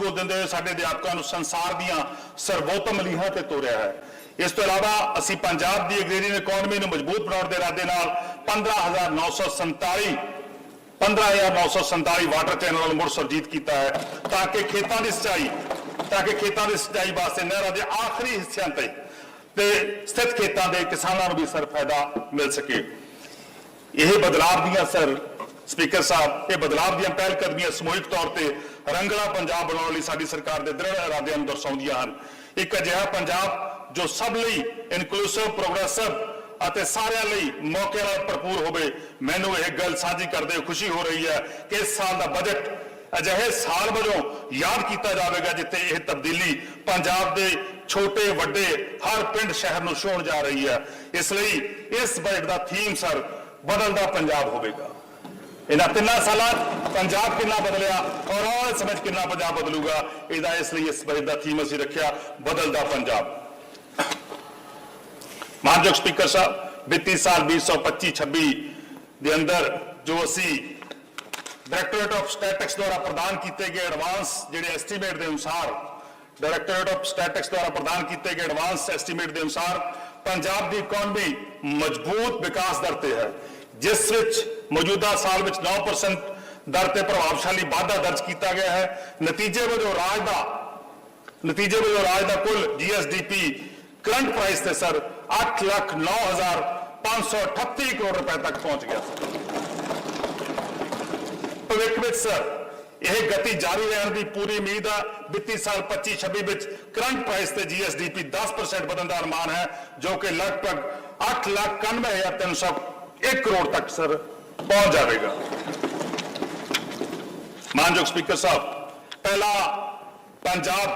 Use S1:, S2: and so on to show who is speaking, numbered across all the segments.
S1: School ਦਿੰਦੇ ਹੋਏ ਸਾਡੇ ਅਧਿਆਪਕਾਂ ਨੂੰ ਸੰਸਾਰ ਦੀਆਂ ਸਰਵੋਤਮ ਲੀਹਾਂ ਤੇ ਤੋਰਿਆ ਹੈ। ਇਸ ਤੋਂ ਇਲਾਵਾ ਅਸੀਂ ਪੰਜਾਬ ਦੀ ਐਗਰੀਰੀਅਨ ਇਕਨੋਮੀ ਨੂੰ ਮਜ਼ਬੂਤ ਬਣਾਉਣ ਦੇ ਇਰਾਦੇ ਨਾਲ 15947 15947 ਵਾਟਰ ਚੈਨਲ ਨੂੰ ਮੁੜ ਸੁਰਜੀਤ ਕੀਤਾ ਹੈ ਤਾਂ ਕਿ ਖੇਤਾਂ ਦੀ ਸਿੰਚਾਈ, ਤਾਂ ਕਿ ਖੇਤਾਂ ਦੀ ਸਿੰਚਾਈ ਵਾਸਤੇ ਨਹਿਰਾਂ ਦੇ ਆਖਰੀ ਹਿੱਸਿਆਂ ਤੇ ਤੇ ਸਥਿਤ ਖੇਤਾਂ ਦੇ ਕਿਸਾਨਾਂ ਨੂੰ ਵੀ ਸਰ ਫਾਇਦਾ ਮਿਲ ਸਕੇ। ਇਹ ਬਦਲਾਵ ਦੀਆਂ ਸਰ ਸਪੀਕਰ ਸਾਹਿਬ, ਇਹ ਬਦਲਾਵ ਦੀਆਂ ਪਹਿਲ ਕਦਮੀਆਂ ਸਮੂਹਿਕ ਤੌਰ ਤੇ ਰੰਗਲਾ ਪੰਜਾਬ ਬਣਾਉਣ ਲਈ ਸਾਡੀ ਸਰਕਾਰ ਦੇ ਦ੍ਰਿੜ ਇਰਾਦਿਆਂ ਨੂੰ ਦਰਸਾਉਂਦੀਆਂ ਹਨ। ਇੱਕ ਅਜਿਹਾ ਪੰਜਾਬ ਜੋ ਸਭ ਲਈ ਇਨਕਲੂਸਿਵ ਪ੍ਰੋਗਰੈਸਿਵ ਅਤੇ ਸਾਰਿਆਂ ਲਈ ਮੌਕੇ ਨਾਲ ਭਰਪੂਰ ਹੋਵੇ, ਮੈਨੂੰ ਇਹ ਗੱਲ ਸਾਂਝੀ ਕਰਦੇ ਹੋਏ ਖੁਸ਼ੀ ਹੋ ਰਹੀ ਹੈ ਕਿ ਇਸ ਸਾਲ ਦਾ ਬਜਟ ਅਜਿਹੇ ਸਾਲ ਵਜੋਂ ਯਾਦ ਕੀਤਾ ਜਾਵੇਗਾ ਜਿੱਥੇ ਇਹ ਤਬਦੀਲੀ ਪੰਜਾਬ ਦੇ ਛੋਟੇ, ਵੱਡੇ, ਹਰ ਪਿੰਡ, ਸ਼ਹਿਰ ਨੂੰ ਛੂਹਣ ਜਾ ਰਹੀ ਹੈ। ਇਸ ਲਈ ਇਸ ਬਜਟ ਦਾ ਥੀਮ ਸਰ ਬਦਲਦਾ ਪੰਜਾਬ ਹੋਵੇਗਾ। ਇਹਨਾਂ ਤਿੰਨਾਂ ਸਾਲਾਂ ਪੰਜਾਬ ਕਿੰਨਾ ਬਦਲਿਆ ਔਰ ਆਉਣ ਸਮੇਂ ਕਿੰਨਾ ਪੰਜਾਬ ਬਦਲੂਗਾ, ਇਹਦਾ ਇਸ ਲਈ ਇਸ ਬਜਟ ਦਾ ਥੀਮ ਅਸੀਂ ਰੱਖਿਆ, ਬਦਲਦਾ ਪੰਜਾਬ। ਮਾਨਯੋਗ ਸਪੀਕਰ ਸਾਹਿਬ, ਵਿੱਤੀ ਸਾਲ 2025-26 ਦੇ ਅੰਦਰ ਜੋ ਅਸੀਂ ਡਾਇਰੈਕਟੋਰੇਟ ਆਫ ਸਟੈਟਿਕਸ ਦੁਆਰਾ ਪ੍ਰਦਾਨ ਕੀਤੇ ਗਏ ਐਡਵਾਂਸ ਜਿਹੜੇ ਐਸਟੀਮੇਟ ਦੇ ਅਨੁਸਾਰ ਡਾਇਰੈਕਟੋਰੇਟ ਆਫ ਸਟੈਟਿਕਸ ਦੁਆਰਾ ਪ੍ਰਦਾਨ ਕੀਤੇ ਗਏ ਐਡਵਾਂਸ ਐਸਟੀਮੇਟ ਦੇ ਅਨੁਸਾਰ ਪੰਜਾਬ ਦੀ ਇਕਨੋਮੀ ਮਜ਼ਬੂਤ ਵਿਕਾਸ ਦਰ ਤੇ ਹੈ। ਜਿਸ ਵਿੱਚ ਮੌਜੂਦਾ ਸਾਲ ਵਿੱਚ 9% ਦਰ ਤੇ ਪ੍ਰਭਾਵਸ਼ਾਲੀ ਵਾਧਾ ਦਰਜ ਕੀਤਾ ਗਿਆ ਹੈ ਨਤੀਜੇ ਵਜੋਂ ਰਾਜ ਦਾ ਨਤੀਜੇ ਵਜੋਂ ਰਾਜ ਦਾ ਕੁੱਲ ਜੀਐਸਡੀਪੀ ਕਰੰਟ ਪ੍ਰਾਈਸ ਤੇ ਸਰ 8 ਲੱਖ 9538 ਕਰੋੜ ਰੁਪਏ ਤੱਕ ਪਹੁੰਚ ਗਿਆ ਸਰ ਭਵਿੱਖ ਵਿੱਚ ਸਰ ਇਹ ਗਤੀ ਜਾਰੀ ਰਹਿਣ ਦੀ ਪੂਰੀ ਉਮੀਦ ਆ ਵਿੱਤੀ ਸਾਲ 25-26 ਵਿੱਚ ਕਰੰਟ ਪ੍ਰਾਈਸ ਤੇ ਜੀਐਸਡੀਪੀ 10% ਵਧਣ ਦਾ ਅਨੁਮਾਨ ਹੈ ਜੋ ਕਿ ਲਗਭਗ 8,91,301 ਕਰੋੜ ਤੱਕ ਸਰ ਪਹੁੰਚ ਜਾਵੇਗਾ। ਮਾਨਯੋਗ ਸਪੀਕਰ ਸਾਹਿਬ ਪਹਿਲਾ ਪੰਜਾਬ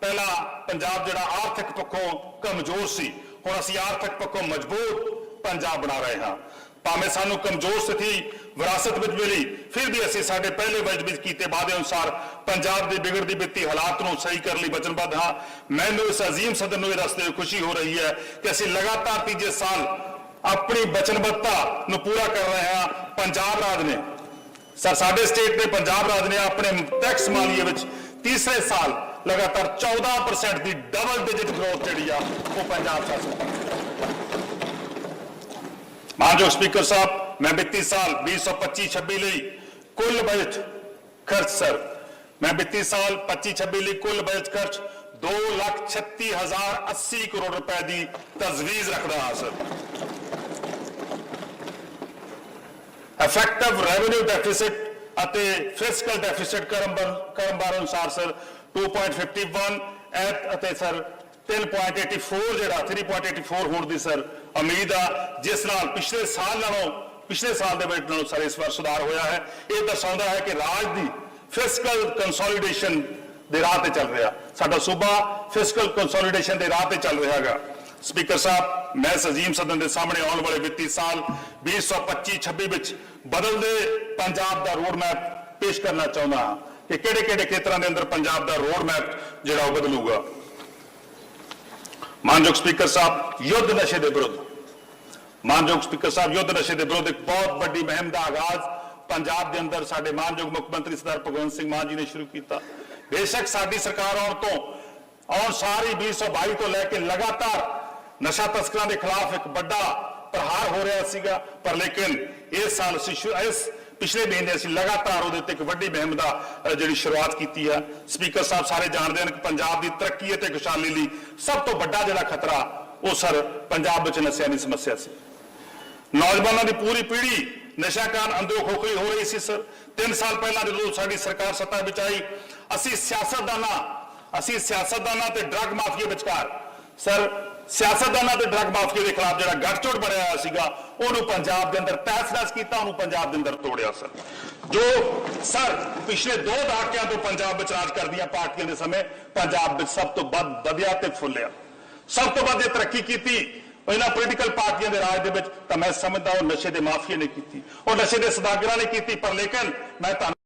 S1: ਪਹਿਲਾ ਪੰਜਾਬ ਜਿਹੜਾ ਆਰਥਿਕ ਪੱਖੋਂ ਕਮਜ਼ੋਰ ਸੀ ਹੁਣ ਅਸੀਂ ਆਰਥਿਕ ਪੱਖੋਂ ਮਜ਼ਬੂਤ ਪੰਜਾਬ ਬਣਾ ਰਹੇ ਹਾਂ। ਭਾਵੇਂ ਸਾਨੂੰ ਕਮਜ਼ੋਰ ਸਥਿਤੀ ਵਿਰਾਸਤ ਵਿੱਚ ਮਿਲੀ ਫਿਰ ਵੀ ਅਸੀਂ ਸਾਡੇ ਪਹਿਲੇ ਬਜਟ ਵਿੱਚ ਕੀਤੇ ਵਾਅਦੇ ਅਨੁਸਾਰ ਪੰਜਾਬ ਦੇ ਵਿਗੜਦੀ ਵਿੱਤੀ ਹਾਲਾਤ ਨੂੰ ਸਹੀ ਕਰਨ ਲਈ ਵਚਨਬੱਧ ਹਾਂ। ਮੈਨੂੰ ਇਸ ਅਜ਼ੀਮ ਸਦਨ ਨੂੰ ਇਹ ਦੱਸਦੇ ਹੋਏ ਖੁਸ਼ੀ ਹੋ ਰਹੀ ਹੈ ਕਿ ਅਸੀਂ ਲਗਾਤਾਰ ਤੀਜੇ ਸਾਲ ਆਪਣੀ ਵਚਨਬੱਧਤਾ ਨੂੰ ਪੂਰਾ ਕਰ ਰਿਹਾ ਪੰਜਾਬ ਰਾਜ ਨੇ। ਸਰ ਸਾਡੇ ਸਟੇਟ ਨੇ ਪੰਜਾਬ ਰਾਜ ਨੇ ਆਪਣੇ ਟੈਕਸ ਮਾਲੀਏ ਵਿੱਚ ਤੀਸਰੇ ਸਾਲ ਲਗਾਤਾਰ 14% ਦੀ ਡਬਲ ਡਿਜਿਟ ਗਰੋਥ ਜਿਹੜੀ ਆ ਉਹ ਪੰਜਾਬ ਸ਼ਾਸਨ ਮਾਨਯੋਗ ਸਪੀਕਰ ਸਾਹਿਬ ਮੈਂ ਵਿੱਤੀ ਸਾਲ 2025-26 ਲਈ ਕੁੱਲ ਬਜਟ ਖਰਚ ਸਰ ਮੈਂ ਵਿੱਤੀ ਸਾਲ 25-26 ਲਈ ਕੁੱਲ ਬਜਟ ਖਰਚ 2,36,080 ਕਰੋੜ ਰੁਪਏ ਦੀ ਤਜਵੀਜ਼ ਰੱਖਦਾ ਹਾਂ ਸਰ। ਇਫੈਕਟਿਵ ਰੈਵਨਿਊ ਡੈਫਿਸਿਟ ਅਤੇ ਫਿਸਕਲ ਡੈਫਿਸਿਟ ਕਰਮ ਅਨੁਸਾਰ ਸਰ 2.51 ਅਤੇ ਸਰ 3.84 ਜਿਹੜਾ 3.84 ਹੋਣ ਦੀ ਸਰ ਉਮੀਦ ਆ, ਜਿਸ ਨਾਲ ਪਿਛਲੇ ਸਾਲ ਨਾਲੋਂ, ਪਿਛਲੇ ਸਾਲ ਦੇ ਬਜਟ ਨਾਲੋਂ ਸਰ ਇਸ ਵਾਰ ਸੁਧਾਰ ਹੋਇਆ ਹੈ। ਇਹ ਦਰਸਾਉਂਦਾ ਹੈ ਕਿ ਰਾਜ ਦੀ ਫਿਸਕਲ ਕੰਸੋਲੀਡੇਸ਼ਨ ਦੇ ਰਾਹ ਤੇ ਚੱਲ ਰਿਹਾ। ਸਾਡਾ ਸੂਬਾ ਫਿਸਕਲ ਕੰਸੋਲੀਡੇਸ਼ਨ ਦੇ ਰਾਹ ਤੇ ਚੱਲ ਰਿਹਾ ਹੈਗਾ। ਸਪੀਕਰ ਸਾਹਿਬ ਮੈਂ ਇਸ ਅਜ਼ੀਮ ਸਦਨ ਦੇ ਸਾਹਮਣੇ ਆਉਣ ਵਾਲੇ ਵਿੱਤੀ ਸਾਲ 2025-26 ਵਿੱਚ ਬਦਲਦੇ ਪੰਜਾਬ ਦਾ ਰੋਡ ਮੈਪ ਪੇਸ਼ ਕਰਨਾ ਚਾਹੁੰਦਾ ਹਾਂ ਕਿ ਕਿਹੜੇ ਕਿਹੜੇ ਖੇਤਰਾਂ ਦੇ ਅੰਦਰ ਪੰਜਾਬ ਦਾ ਰੋਡ ਮੈਪ ਜਿਹੜਾ ਉਹ ਬਦਲੂਗਾ ਮਾਨਯੋਗ ਸਪੀਕਰ ਸਾਹਿਬ ਯੁੱਧ ਨਸ਼ੇ ਦੇ ਵਿਰੁੱਧ ਮਾਨਯੋਗ ਸਪੀਕਰ ਸਾਹਿਬ ਯੁੱਧ ਨਸ਼ੇ ਦੇ ਵਿਰੁੱਧ ਇੱਕ ਬਹੁਤ ਵੱਡੀ ਮੁਹਿੰਮ ਦਾ ਆਗਾਜ਼ ਪੰਜਾਬ ਦੇ ਅੰਦਰ ਸਾਡੇ ਮਾਨਯੋਗ ਮੁੱਖ ਮੰਤਰੀ ਸਰਦਾਰ ਭਗਵੰਤ ਸਿੰਘ ਮਾਨ ਜੀ ਨੇ ਸ਼ੁਰੂ ਕੀਤਾ ਬੇਸ਼ੱਕ ਸਾਡੀ ਸਰਕਾਰ ਆਉਣ ਤੋਂ ਆਉਣ ਸਾਰੀ 2022 ਤੋਂ ਲੈ ਕੇ ਲਗਾਤਾਰ ਨਸ਼ਾ ਤਸਕਰਾਂ ਦੇ ਖਿਲਾਫ ਇੱਕ ਵੱਡਾ ਪ੍ਰਹਾਰ ਹੋ ਰਿਹਾ ਸੀਗਾ, ਪਰ ਲੇਕਿਨ ਇਸ ਸਾਲ ਅਸੀਂ ਇਸ ਪਿਛਲੇ ਮਹੀਨੇ ਅਸੀਂ ਲਗਾਤਾਰ ਉਹਦੇ ਉੱਤੇ ਇੱਕ ਵੱਡੀ ਮੁਹਿੰਮ ਦਾ ਜਿਹੜੀ ਸ਼ੁਰੂਆਤ ਕੀਤੀ ਹੈ ਸਪੀਕਰ ਸਾਹਿਬ ਸਾਰੇ ਜਾਣਦੇ ਹਨ ਕਿ ਪੰਜਾਬ ਦੀ ਤਰੱਕੀ ਅਤੇ ਖੁਸ਼ਹਾਲੀ ਲਈ ਸਭ ਤੋਂ ਵੱਡਾ ਜਿਹੜਾ ਖਤਰਾ, ਉਹ ਸਰ ਪੰਜਾਬ ਵਿੱਚ ਨਸ਼ਿਆਂ ਦੀ ਸਮੱਸਿਆ ਸੀ। ਨੌਜਵਾਨਾਂ ਦੀ ਪੂਰੀ ਪੀੜ੍ਹੀ ਨਸ਼ਾ ਕਾਰਨ ਅੰਦਰੋਂ ਖੋਖਲੀ ਹੋ ਰਹੀ ਸੀ, ਸਰ। 3 ਸਾਲ ਪਹਿਲਾਂ ਜਦੋਂ ਸਾਡੀ ਸਰਕਾਰ ਸੱਤਾ ਵਿੱਚ ਆਈ, ਅਸੀਂ ਸਿਆਸਤਦਾਨਾਂ ਅਸੀਂ ਸਿਆਸਤਦਾਨਾਂ ਤੇ ਡਰੱਗ ਮਾਫੀਆ ਵਿਚਕਾਰ, ਸਰ ਸਿਆਸਤਦਾਨਾਂ ਤੇ ਡਰੱਗ ਮਾਫੀਆ ਦੇ ਖਿਲਾਫ ਜਿਹੜਾ ਗੱਠਜੋੜ ਬਣਿਆ ਹੋਇਆ ਸੀਗਾ, ਉਹਨੂੰ ਪੰਜਾਬ ਦੇ ਅੰਦਰ ਤਹਿਸ-ਨਹਿਸ ਕੀਤਾ, ਉਹਨੂੰ ਪੰਜਾਬ ਦੇ ਅੰਦਰ ਤੋੜਿਆ ਸਰ। ਜੋ ਸਰ ਪਿਛਲੇ ਦੋ ਦਹਾਕਿਆਂ ਤੋਂ ਪੰਜਾਬ ਵਿੱਚ ਰਾਜ ਕਰਦੀਆਂ ਪਾਰਟੀਆਂ ਦੇ ਸਮੇਂ ਪੰਜਾਬ ਵਿੱਚ ਸਭ ਤੋਂ ਵੱਧ ਵਧਿਆ ਤੇ ਫੁੱਲਿਆ। ਸਭ ਤੋਂ ਵੱਧ ਇਹ ਤਰੱਕੀ ਕੀਤੀ ਇਹਨਾਂ ਪੋਲੀਟੀਕਲ ਪਾਰਟੀਆਂ ਦੇ ਰਾਜ ਦੇ ਵਿੱਚ ਤਾਂ ਮੈਂ ਸਮਝਦਾ ਉਹ ਨਸ਼ੇ ਦੇ ਮਾਫੀਆ ਨੇ ਕੀਤੀ। ਉਹ ਨਸ਼ੇ ਦੇ ਸਦਾਗਰਾਂ ਨੇ ਕੀਤੀ, ਪਰ ਲੇਕਿਨ ਮੈਂ ਤੁਹਾਨੂੰ